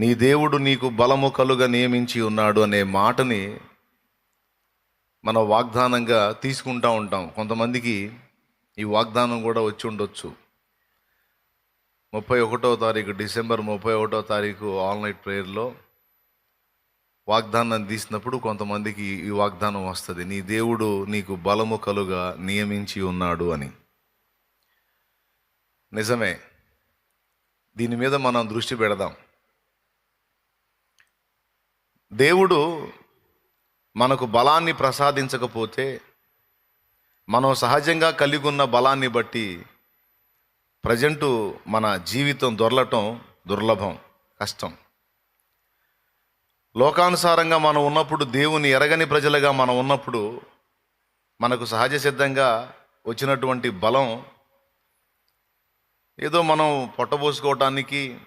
నీ దేవుడు నీకు బలము కలుగా నియమించి ఉన్నాడు అనే మాటని మన వాగ్దానంగా తీసుకుంటా ఉంటాం. కొంతమందికి ఈ వాగ్దానం కూడా వచ్చి ఉండొచ్చు. ముప్పై ఒకటో తారీఖు డిసెంబర్ ముప్పై ఒకటో తారీఖు ఆల్ నైట్ ప్రేయర్లో వాగ్దానం తీసినప్పుడు కొంతమందికి ఈ వాగ్దానం వస్తుంది. నీ దేవుడు నీకు బలము కలుగా నియమించి ఉన్నాడు అని. నిజమే. దీని మీద మనం దృష్టి పెడదాం. దేవుడు మనకు బలాన్ని ప్రసాదించకపోతే మనం సహజంగా కలిగి ఉన్న బలాన్ని బట్టి ప్రజెంటు మన జీవితం దొరలటం దుర్లభం కష్టం. లోకానుసారంగా మనం ఉన్నప్పుడు దేవుని ఎరగని ప్రజలుగా మనం ఉన్నప్పుడు మనకు సహజ సిద్ధంగా వచ్చినటువంటి బలం ఏదో మనం పొట్టబోసుకోవటానికి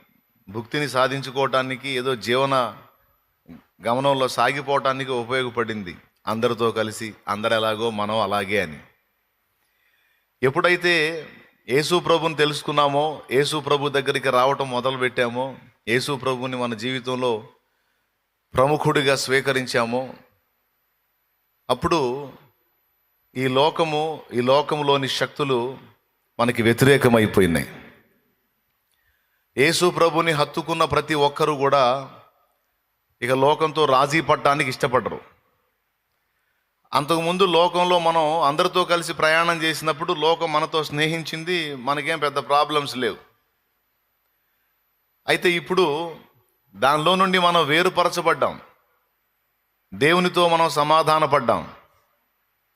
భుక్తిని సాధించుకోవటానికి ఏదో జీవన గమనంలో సాగిపోవటానికి ఉపయోగపడింది. అందరితో కలిసి అందరు ఎలాగో మనం అలాగే అని. ఎప్పుడైతే యేసు ప్రభుని తెలుసుకున్నామో యేసు ప్రభు దగ్గరికి రావటం మొదలు పెట్టామో యేసు ప్రభుని మన జీవితంలో ప్రముఖుడిగా స్వీకరించామో అప్పుడు ఈ లోకము ఈ లోకంలోని శక్తులు మనకి వ్యతిరేకమైపోయినాయి. యేసు ప్రభుని హత్తుకున్న ప్రతి ఒక్కరూ కూడా ఇక లోకంతో రాజీ పడటానికి ఇష్టపడరు. అంతకుముందు లోకంలో మనం అందరితో కలిసి ప్రయాణం చేసినప్పుడు లోకం మనతో స్నేహించింది మనకేం పెద్ద ప్రాబ్లమ్స్ లేవు. అయితే ఇప్పుడు దానిలో నుండి మనం వేరుపరచబడ్డాం. దేవునితో మనం సమాధాన పడ్డాం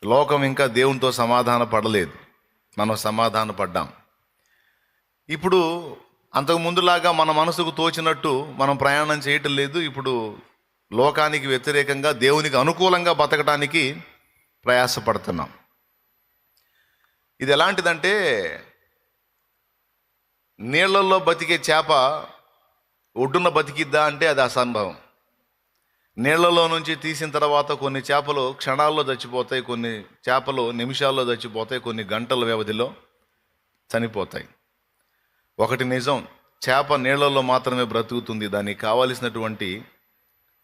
లోకం ఇంకా దేవునితో సమాధాన పడలేదు మనం సమాధాన పడ్డాం ఇప్పుడు అంతకు ముందులాగా మన మనసుకు తోచినట్టు మనం ప్రయాణం చేయటం లేదు. ఇప్పుడు లోకానికి వ్యతిరేకంగా దేవునికి అనుకూలంగా బతకడానికి ప్రయాసపడుతున్నాం. ఇది ఎలాంటిదంటే నీళ్ళలో బతికే చేప ఒడ్డున బతికిద్దా అంటే అది అసంభవం. నీళ్ళలో నుంచి తీసిన తర్వాత కొన్ని చేపలు క్షణాల్లో చచ్చిపోతాయి కొన్ని చేపలు నిమిషాల్లో చచ్చిపోతాయి కొన్ని గంటల వ్యవధిలో చనిపోతాయి. ఒకటి నిజం చేప నీళ్ళలో మాత్రమే బ్రతుకుతుంది. దానికి కావలసినటువంటి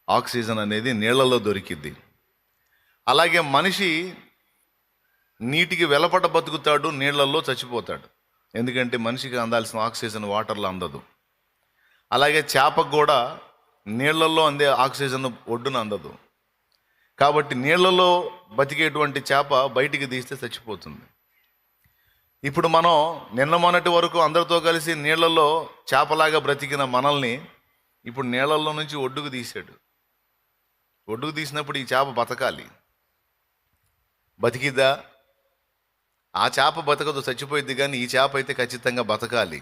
ఆక్సిజన్ అనేది నీళ్ళలో దొరికిద్ది. అలాగే మనిషి నీటికి వెలపట బతుకుతాడు నీళ్ళలో చచ్చిపోతాడు. ఎందుకంటే మనిషికి అందాల్సిన ఆక్సిజన్ వాటర్లో అందదు. అలాగే చేపకు కూడా నీళ్ళలో అందే ఆక్సిజన్ ఒడ్డున అందదు. కాబట్టి నీళ్ళలో బతికేటువంటి చేప బయటికి తీస్తే చచ్చిపోతుంది. ఇప్పుడు మనం నిన్న మొన్నటి వరకు అందరితో కలిసి నీళ్ళలో చేపలాగా బ్రతికిన మనల్ని ఇప్పుడు నీళ్ళలో నుంచి ఒడ్డుకు తీశాడు. ఒడ్డుకు తీసినప్పుడు ఈ చేప బతకాలి. బతికిద్దా? ఆ చేప బతకదు చచ్చిపోయింది కానీ ఈ చేప అయితే ఖచ్చితంగా బతకాలి.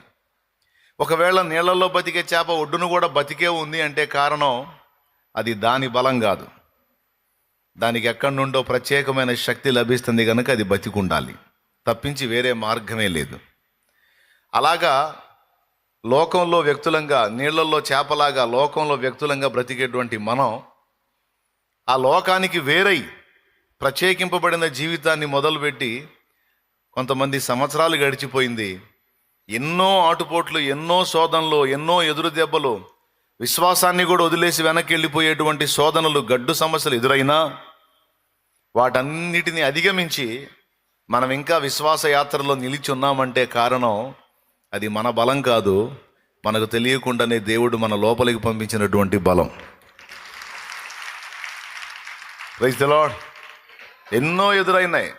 ఒకవేళ నీళ్ళలో బతికే చేప ఒడ్డును కూడా బతికే ఉంది అంటే కారణం అది దాని బలం కాదు. దానికి ఎక్కడి నుండో ప్రత్యేకమైన శక్తి లభిస్తుంది కనుక అది బతికుండాలి. తప్పించి వేరే మార్గమే లేదు. అలాగా లోకంలో వ్యక్తులంగా నీళ్ళలో చేపలాగా లోకంలో వ్యక్తులంగా బ్రతికేటువంటి మనం ఆ లోకానికి వేరై ప్రత్యేకింపబడిన జీవితాన్ని మొదలుపెట్టి కొంతమంది సంవత్సరాలు గడిచిపోయింది. ఎన్నో ఆటుపోట్లు ఎన్నో శోధనలు ఎన్నో ఎదురు దెబ్బలు విశ్వాసాన్ని కూడా వదిలేసి వెనక్కి వెళ్ళిపోయేటువంటి శోధనలు గడ్డు సమస్యలు ఎదురైనా వాటన్నిటిని అధిగమించి మనం ఇంకా విశ్వాస యాత్రలో నిలిచి ఉన్నామంటే కారణం అది మన బలం కాదు. మనకు తెలియకుండానే దేవుడు మన లోపలికి పంపించినటువంటి బలం. రైస్ ద లార్డ్ ఎన్నో ఎదురైనాయి.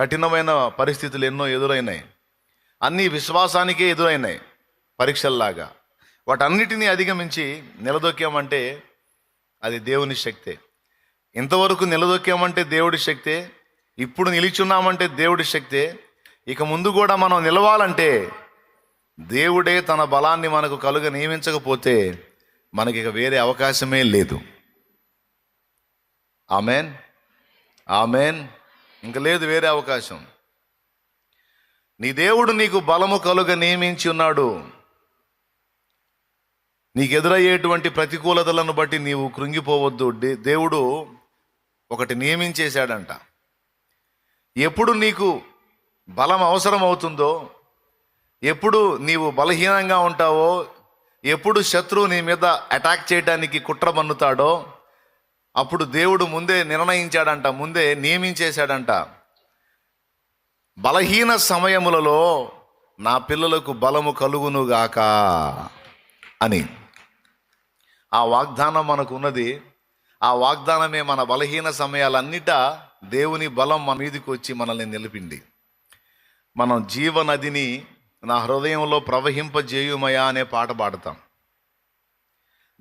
కఠినమైన పరిస్థితులు ఎన్నో ఎదురైనాయి. అన్నీ విశ్వాసానికే ఎదురైనాయి పరీక్షల్లాగా. వాటన్నిటినీ అధిగమించి నిలదొక్కామంటే అది దేవుని శక్తే. ఇంతవరకు నిలదొక్కామంటే దేవుడి శక్తే? ఇప్పుడు నిలిచున్నామంటే దేవుడి శక్తే. ఇక ముందు కూడా మనం నిలవాలంటే దేవుడే తన బలాన్ని మనకు కలుగ నియమించకపోతే మనకి ఇక వేరే అవకాశమే లేదు. ఆమెన్? ఆమెన్? ఇంక లేదు వేరే అవకాశం. నీ దేవుడు నీకు బలము కలుగ నియమించి ఉన్నాడు. నీకు ఎదురయ్యేటువంటి ప్రతికూలతలను బట్టి నీవు కృంగిపోవద్దు. దే- దేవుడు ఒకటి నియమించేశాడంట. ఎప్పుడు నీకు బలం అవసరం అవుతుందో ఎప్పుడు నీవు బలహీనంగా ఉంటావో ఎప్పుడు శత్రువు నీ మీద అటాక్ చేయడానికి కుట్ర మన్నుతాడో అప్పుడు దేవుడు ముందే నిర్ణయించాడంట ముందే నియమించేశాడంట. బలహీన సమయములలో నా పిల్లలకు బలము కలుగునుగాక అని. ఆ వాగ్దానం మనకు ఉన్నది. ఆ వాగ్దానమే మన బలహీన సమయాలన్నిటా దేవుని బలం మన మీదకి వచ్చి మనల్ని నిలిపింది. మనం జీవనదిని నా హృదయంలో ప్రవహింపజేయుమయా అనే పాట పాడతాం.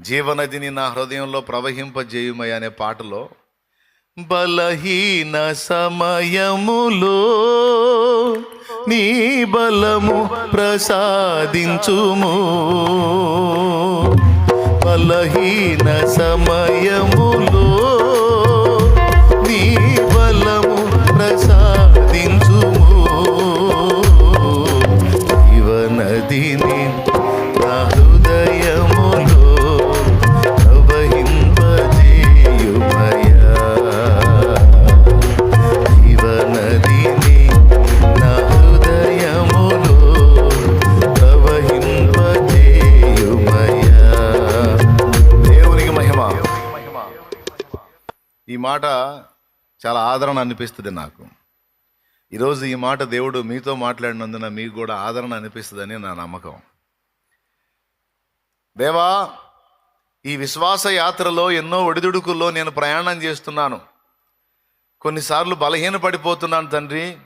జీవనదిని నా హృదయంలో ప్రవహింపజేయుమయా అనే పాటలో బలహీన సమయములో నీ బలము ప్రసాదించుము. బలహీన సమయములో మాట చాలా ఆదరణ అనిపిస్తుంది నాకు. ఈరోజు ఈ మాట దేవుడు మీతో మాట్లాడినందున మీకు కూడా ఆదరణ అనిపిస్తుందని నా నమ్మకం. దేవా ఈ విశ్వాస యాత్రలో ఎన్నో ఒడిదుడుకుల్లో నేను ప్రయాణం చేస్తున్నాను. కొన్నిసార్లు బలహీనపడిపోతున్నాను తండ్రి.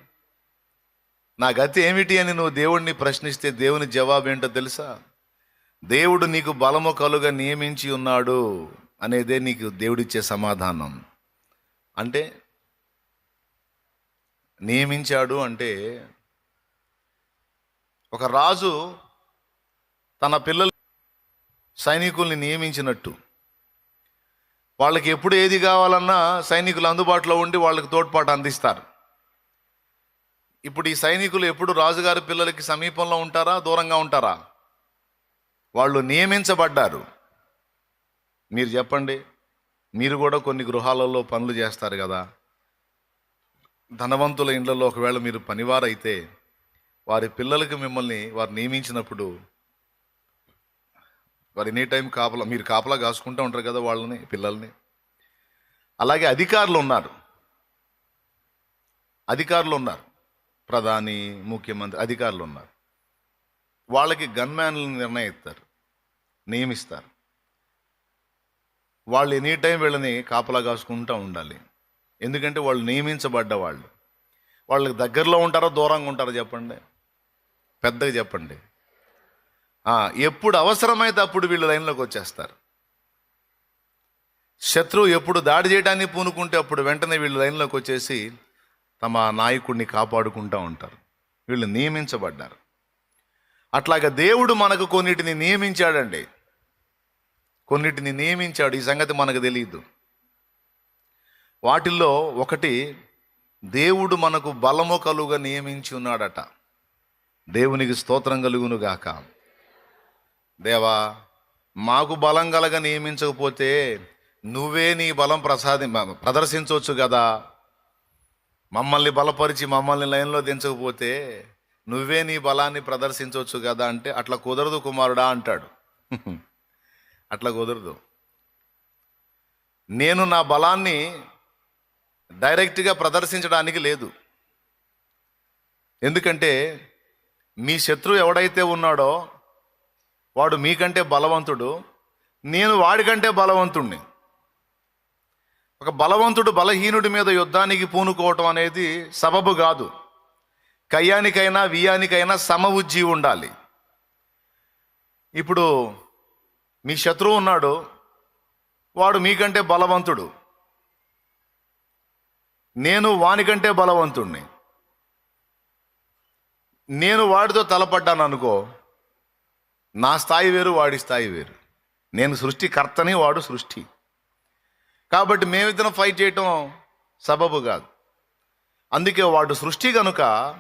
నా గతి ఏమిటి అని నువ్వు దేవుడిని ప్రశ్నిస్తే దేవుని జవాబు ఏంటో తెలుసా? దేవుడు నీకు బలము కలుగా నియమించి ఉన్నాడు అనేదే నీకు దేవుడిచ్చే సమాధానం. అంటే నియమించాడు అంటే ఒక రాజు తన పిల్లలు సైనికుల్ని నియమించినట్టు. వాళ్ళకి ఎప్పుడు ఏది కావాలన్నా సైనికులు అందుబాటులో ఉండి వాళ్ళకి తోడ్పాటు అందిస్తారు. ఇప్పుడు ఈ సైనికులు ఎప్పుడు రాజుగారి పిల్లలకి సమీపంలో ఉంటారా దూరంగా ఉంటారా? వాళ్ళు నియమించబడ్డారు. మీరు చెప్పండి. మీరు కూడా కొన్ని గృహాలలో పనులు చేస్తారు కదా. ధనవంతుల ఇండ్లలో ఒకవేళ మీరు పనివారైతే వారి పిల్లలకి మిమ్మల్ని వారు నియమించినప్పుడు వారు ఎనీ టైం కాపలా మీరు కాపలా కాసుకుంటూ ఉంటారు కదా వాళ్ళని పిల్లల్ని. అలాగే అధికారులు ఉన్నారు. అధికారులు ఉన్నారు. ప్రధాని ముఖ్యమంత్రి అధికారులు ఉన్నారు. వాళ్ళకి గన్మ్యాన్లు నిర్ణయిస్తారు నియమిస్తారు. వాళ్ళు ఎనీ టైం వీళ్ళని కాపలా కాసుకుంటూ ఉండాలి. ఎందుకంటే వాళ్ళు నియమించబడ్డ వాళ్ళు. వాళ్ళకి దగ్గరలో ఉంటారో దూరంగా ఉంటారో చెప్పండి? పెద్దగా చెప్పండి. ఎప్పుడు అవసరమైతే అప్పుడు వీళ్ళు లైన్లోకి వచ్చేస్తారు. శత్రువు ఎప్పుడు దాడి చేయడానికి పూనుకుంటే అప్పుడు వెంటనే వీళ్ళు లైన్లోకి వచ్చేసి తమ నాయకుడిని కాపాడుకుంటూ ఉంటారు. వీళ్ళు నియమించబడ్డారు. అట్లాగా దేవుడు మనకు కొన్నిటిని నియమించాడండి. కొన్నిటిని నియమించాడు. ఈ సంగతి మనకు తెలియదు. వాటిల్లో ఒకటి దేవుడు మనకు బలము కలుగా నియమించి ఉన్నాడట. దేవునికి స్తోత్రం కలుగును గాక. దేవా మాకు బలం కలగా నియమించకపోతే నువ్వే నీ బలం ప్రసాది ప్రదర్శించవచ్చు కదా మమ్మల్ని బలపరిచి మమ్మల్ని లైన్లో దించకపోతే నువ్వే నీ బలాన్ని ప్రదర్శించవచ్చు కదా అంటే అట్లా కుదరదు కుమారుడా అంటాడు. అట్లా కుదరదు. నేను నా బలాన్ని డైరెక్ట్గా ప్రదర్శించడానికి లేదు. ఎందుకంటే మీ శత్రువు ఎవడైతే ఉన్నాడో వాడు మీకంటే బలవంతుడు నేను వాడికంటే బలవంతుణ్ణి. ఒక బలవంతుడు బలహీనుడి మీద యుద్ధానికి పూనుకోవటం అనేది సబబు కాదు. కయ్యానికైనా వియ్యానికైనా సమ ఉజ్జీవి ఉండాలి. ఇప్పుడు మీ శత్రువు ఉన్నాడు వాడు మీకంటే బలవంతుడు. నేను వానికంటే బలవంతుణ్ణి. నేను వాడితో తలపడ్డాను అనుకో నా స్థాయి వేరు వాడి స్థాయి వేరు. నేను సృష్టికర్తని వాడు సృష్టి. కాబట్టి మేమిద్దరం ఫైట్ చేయటం సబబు కాదు. అందుకే వాడు సృష్టి కనుక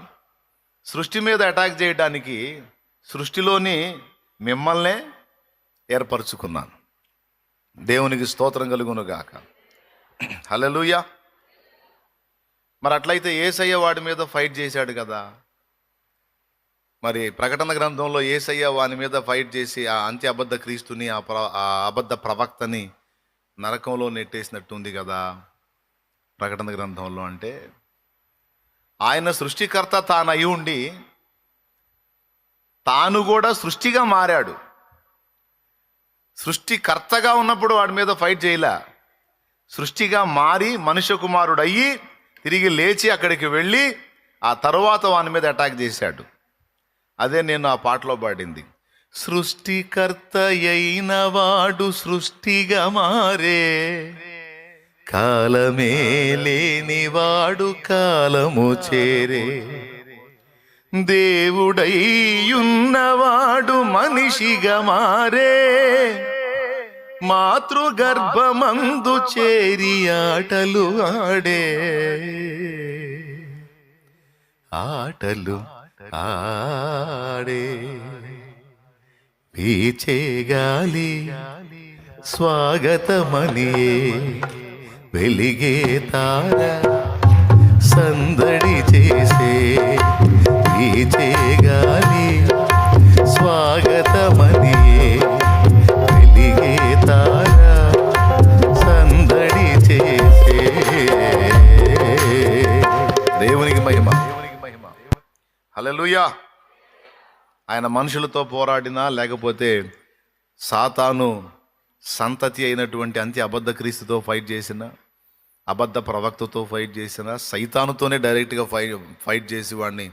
సృష్టి మీద అటాక్ చేయడానికి సృష్టిలోని మిమ్మల్నే ఏర్పరచుకున్నాను. దేవునికి స్తోత్రం కలుగును గాక హల్లెలూయా. మరి అట్లయితే ఏసయ్య వాడి మీద ఫైట్ చేశాడు కదా. మరి ప్రకటన గ్రంథంలో ఏసయ్య వాని మీద ఫైట్ చేసి ఆ అంత్య అబద్ధ క్రీస్తుని ఆ ప్ర ఆ అబద్ధ ప్రవక్తని నరకంలో నెట్టేసినట్టు ఉంది కదా. ప్రకటన గ్రంథంలో అంటే ఆయన సృష్టికర్త తాను అయి ఉండి తాను కూడా సృష్టిగా మారాడు. సృష్టికర్తగా ఉన్నప్పుడు వాడి మీద ఫైట్ చేయలే. సృష్టిగా మారి మనుష్య కుమారుడు అయ్యి తిరిగి లేచి అక్కడికి వెళ్ళి ఆ తరువాత వాని మీద అటాక్ చేశాడు. అదే నేను ఆ పాటలో పాడింది. సృష్టికర్త అయిన వాడు సృష్టిగా మారే. కాలమే లేనివాడు కాలము చేరే. దేవుడయ్యున్నవాడు మనిషిగా మారే. మాతృగర్భమందు చేరి ఆటలు ఆడే. ఆటలు ఆడే. పీచే గాలి స్వాగతమనియే. వెలిగే తార సందడి చేసే. చేయగాలి గాలి స్వాగతమనియే వెలిగే తార సందడి చేసే. దేవునికి మహిమ. దేవునికి ఆయన మనుషులతో పోరాడినా లేకపోతే సాతాను సంతతి అయినటువంటి అంత్య అబద్ధ క్రీస్తుతో ఫైట్ చేసిన అబద్ధ ప్రవక్తతో ఫైట్ చేసిన సైతానుతోనే డైరెక్ట్గా ఫైట్ ఫైట్ చేసి వాడిని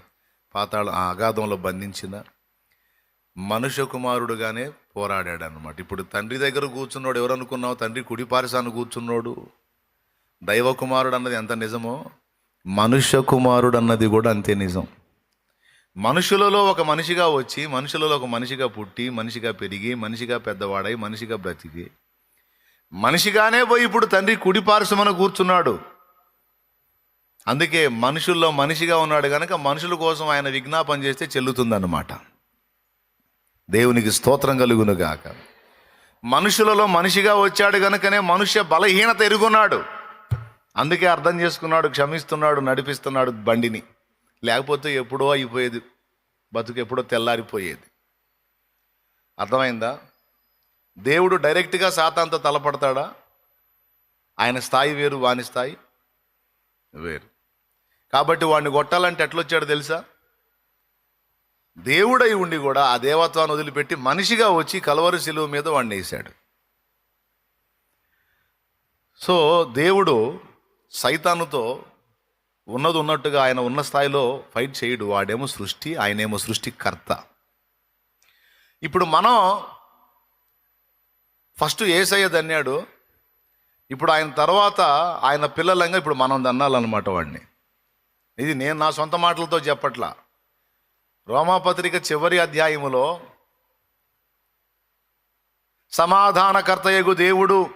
పాతాళ ఆ అగాధంలో బంధించిన మనుష్య కుమారుడుగానే పోరాడాడు అనమాట ఇప్పుడు తండ్రి దగ్గర కూర్చున్నాడు ఎవరు అనుకున్నావు? తండ్రి కుడిపారిసాను కూర్చున్నాడు. దైవ కుమారుడు అన్నది ఎంత నిజమో మనుష్య కుమారుడు అన్నది కూడా అంతే నిజం. మనుషులలో ఒక మనిషిగా వచ్చి మనుషులలో ఒక మనిషిగా పుట్టి మనిషిగా పెరిగి మనిషిగా పెద్దవాడై మనిషిగా బ్రతికి మనిషిగానే పోయి ఇప్పుడు తండ్రి కుడిపార్శ్వమన కూర్చున్నాడు. అందుకే మనుషుల్లో మనిషిగా ఉన్నాడు కనుక మనుషుల కోసం ఆయన విజ్ఞాపన చేస్తే చెల్లుతుందన్నమాట. దేవునికి స్తోత్రం కలుగును గాక మనుషులలో మనిషిగా వచ్చాడు కనుకనే మనుష్య బలహీనత ఎరుగున్నాడు. అందుకే అర్థం చేసుకున్నాడు క్షమిస్తున్నాడు నడిపిస్తున్నాడు బండిని. లేకపోతే ఎప్పుడో అయిపోయేది. బతుకు ఎప్పుడో తెల్లారిపోయేది. అర్థమైందా? దేవుడు డైరెక్ట్గా సాతాంతో తలపడతాడా? ఆయన స్థాయి వేరు వాని స్థాయి వేరు. కాబట్టి వాడిని కొట్టాలంటే ఎట్లొచ్చాడు తెలుసా? దేవుడై ఉండి కూడా ఆ దేవత్వాన్ని వదిలిపెట్టి మనిషిగా వచ్చి కలవరి శిలువ మీద వాడిని వేశాడు. సో దేవుడు సైతానుతో ఉన్నది ఉన్నట్టుగా ఆయన ఉన్న స్థాయిలో ఫైట్ చేయడు. వాడేమో సృష్టి ఆయనేమో సృష్టికర్త. ఇప్పుడు మనం ఫస్ట్ ఏసయ్య దన్నాడు ఇప్పుడు ఆయన తర్వాత ఆయన పిల్లలంగా ఇప్పుడు మనం దన్నాలన్నమాట వాడిని. ఇది నేను నా సొంత మాటలతో చెప్పట్లా. రోమాపత్రిక చివరి అధ్యాయములో సమాధానకర్తయగు దేవుడు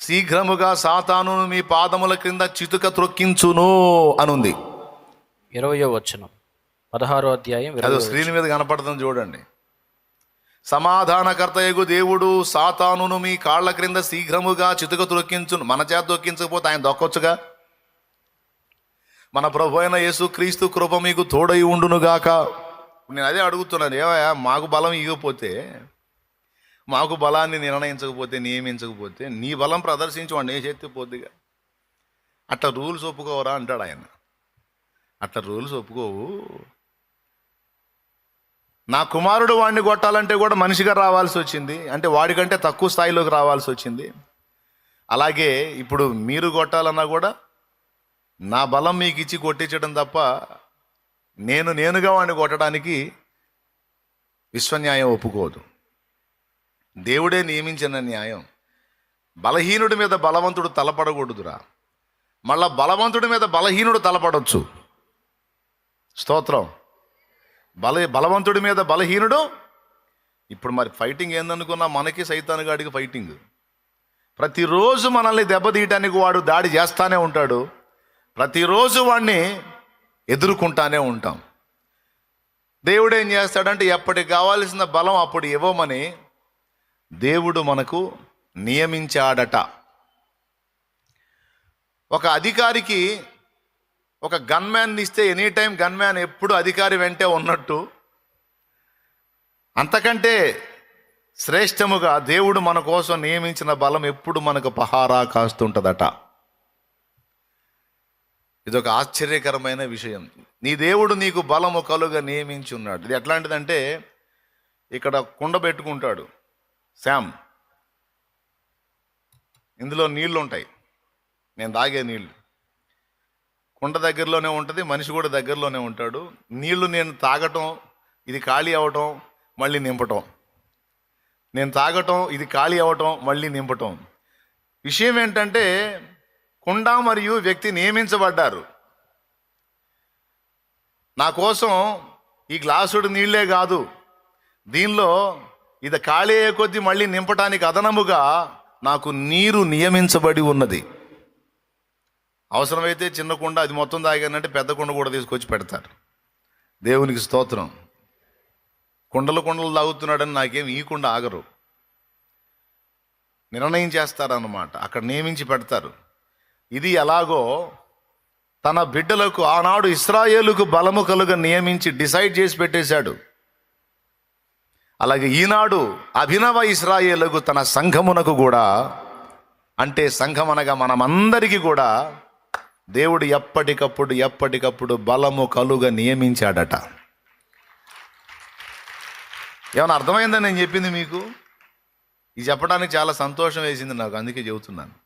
శీఘ్రముగా సాతాను మీ పాదముల క్రింద చితుక త్రొక్కించును అనుంది. ఇరవయో వచనం. పదహారో అధ్యాయం అదో స్క్రీన్ మీద కనపడుతుంది చూడండి. సమాధానకర్తయగు దేవుడు సాతానును మీ కాళ్ళ క్రింద శీఘ్రముగా చితుక త్రొక్కించును. మన చేత దొక్కించకపోతే ఆయన దొక్కొచ్చుగా? మన ప్రభు అయిన యేసు క్రీస్తు కృప మీకు తోడై ఉండునుగాక. నేను అదే అడుగుతున్నాను ఏమయ్యా మాకు బలం ఇవ్వకపోతే మాకు బలాన్ని నిర్ణయించకపోతే నియమించకపోతే నీ బలం ప్రదర్శించి వాడిని ఏ చేస్తే పోద్దిగా. అట్లా రూల్స్ ఒప్పుకోవరా అంటాడు ఆయన. అట్లా రూల్స్ ఒప్పుకోవు. నా కుమారుడు వాడిని కొట్టాలంటే కూడా మనిషిగా రావాల్సి వచ్చింది. అంటే వాడికంటే తక్కువ స్థాయిలోకి రావాల్సి వచ్చింది. అలాగే ఇప్పుడు మీరు కొట్టాలన్నా కూడా నా బలం మీకు ఇచ్చి కొట్టించడం తప్ప నేను నేనుగా వాడిని కొట్టడానికి విశ్వన్యాయం ఒప్పుకోదు. దేవుడే నియమించిన న్యాయం. బలహీనుడి మీద బలవంతుడు తలపడకూడదురా. మళ్ళా బలవంతుడి మీద బలహీనుడు తలపడొచ్చు. స్తోత్రం. బల బలవంతుడి మీద బలహీనుడు ఇప్పుడు మరి ఫైటింగ్ ఏందనుకున్నా మనకి సైతానుగాడికి ఫైటింగ్. ప్రతిరోజు మనల్ని దెబ్బతీయటానికి వాడు దాడి చేస్తానే ఉంటాడు. ప్రతిరోజు వాడిని ఎదుర్కొంటానే ఉంటాం. దేవుడు ఏం చేస్తాడంటే ఎప్పటికి కావాల్సిన బలం అప్పుడు ఇవ్వమని దేవుడు మనకు నియమించాడట. ఒక అధికారికి ఒక గన్మ్యాన్ ఇస్తే ఎనీ టైం గన్మ్యాన్ ఎప్పుడు అధికారి వెంటే ఉన్నట్టు అంతకంటే శ్రేష్టముగా దేవుడు మన కోసం నియమించిన బలం ఎప్పుడు మనకు పహారా కాస్తుంటుందట. ఇదొక ఆశ్చర్యకరమైన విషయం. నీ దేవుడు నీకు బలము కలుగా నియమించి ఉన్నాడు. ఇది ఎట్లాంటిదంటే ఇక్కడ కుండ పెట్టుకుంటాడు. శామ్ ఇందులో నీళ్ళు ఉంటాయి నేను తాగే నీళ్ళు. కుండ దగ్గరలోనే ఉంటుంది మనిషి కూడా దగ్గరలోనే ఉంటాడు. నీళ్ళు నేను తాగటం ఇది ఖాళీ అవ్వటం మళ్ళీ నింపటం. నేను తాగటం ఇది ఖాళీ అవ్వటం మళ్ళీ నింపటం. విషయం ఏంటంటే కుండ మరియు వ్యక్తి నియమించబడ్డారు. నా కోసం ఈ గ్లాసుడు నీళ్ళే కాదు. దీనిలో ఇది ఖాళీ అయ్యే కొద్దీ మళ్ళీ నింపటానికి అదనముగా నాకు నీరు నియమించబడి ఉన్నది. అవసరమైతే చిన్న కుండ అది మొత్తం తాగానంటే పెద్ద కుండ కూడా తీసుకొచ్చి పెడతారు. దేవునికి స్తోత్రం. కుండలు కుండలు తాగుతున్నాడని నాకేం ఈ కుండ ఆగరు. నిర్ణయం చేస్తారన్నమాట. అక్కడ నియమించి పెడతారు. ఇది ఎలాగో తన బిడ్డలకు ఆనాడు ఇస్రాయేలుకు బలము కలుగ నియమించి డిసైడ్ చేసి పెట్టేశాడు. అలాగే ఈనాడు అభినవ ఇస్రాయేలుకు తన సంఘమునకు కూడా అంటే సంఘం అనగా మనమందరికీ కూడా దేవుడు ఎప్పటికప్పుడు ఎప్పటికప్పుడు బలము కలుగ నియమించాడట. ఏమైనా అర్థమైందని నేను చెప్పింది మీకు? ఇది చెప్పడానికి చాలా సంతోషం వేసింది నాకు అందుకే చెబుతున్నాను.